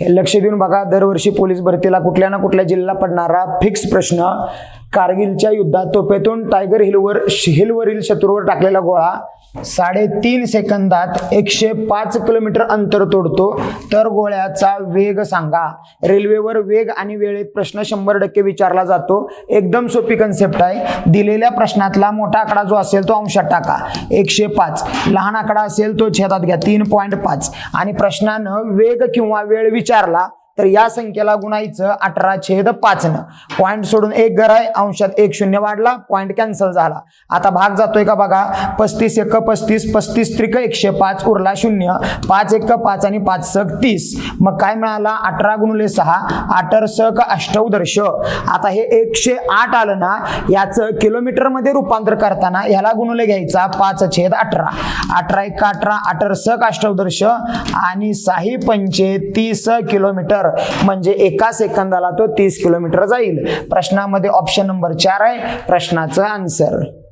लक्ष देऊन बघा दरवर्षी पोलीस भरतीला कुठल्या ना कुठल्या जिल्ह्याला पडणारा फिक्स प्रश्न. कारगिलच्या युद्धात तोफेतून टायगर हिलवर हिलवरील शत्रूवर टाकलेला गोळा. साडेतीन सेकंदात एकशे पाच किलोमीटर अंतर तोडतो. तर गोळ्याचा वेग सांगा. रेल्वेवर वेग आणि वेळेत प्रश्न शंभर टक्के विचारला जातो. एकदम सोपी कन्सेप्ट आहे. दिलेल्या प्रश्नातला मोठा आकडा जो असेल तो अंशात टाका. एकशे पाच. लहान आकडा असेल तो छेदात घ्या. तीन पॉईंट पाच. आणि प्रश्नानं वेग किंवा वेळ विचारला तर या संख्येला गुणायचं अठरा छेद पाचनं. पॉईंट सोडून एक घर आहे अंशात एक शून्य वाढला पॉईंट कॅन्सल झाला. आता भाग जातोय का बघा? पस्तीस एक पस्तीस पस्तीस त्रिक एकशे पाच उरला शून्य. पाच एक पाच आणि पाच सक तीस. मग काय मिळाला? अठरा गुणले सहा अठर सक अष्टौदर्श. आता हे एकशे आठ आलं ना याचं किलोमीटरमध्ये रूपांतर करताना ह्याला गुणले घ्यायचा पाच छेद अठरा. अठरा एक अठरा अठर सक अष्टौदर्श आणि साही पंचे तीस किलोमीटर. म्हणजे एका सेकंदाला तो तीस किलोमीटर जाईल. प्रश्नामध्ये ऑप्शन नंबर चार आहे. प्रश्नाचं आन्सर